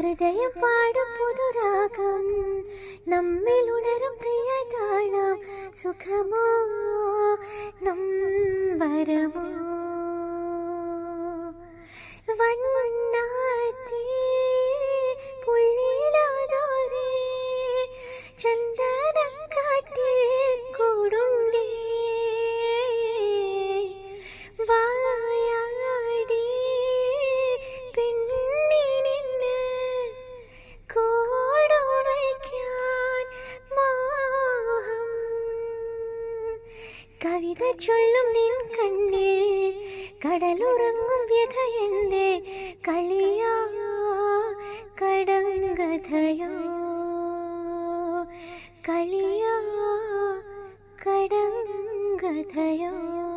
ഹൃദയം പാടും പുതുരാഗം. നമ്മിൽ ഉണരും പ്രിയ താളം സുഖമോ? നമ്പരമോ? വൺമണ്ണാത്തി പുള്ളിയിലാതാരേ ചന്ദനം കാട്ടിൽ കവിത ചൊല്ലും നിൻ കണ്ണിൽ. കടലുറങ്ങും വ്യഥ എന്റെ കളിയോ. കടങ്കഥയോ. കളിയോ. കടങ്കഥയോ.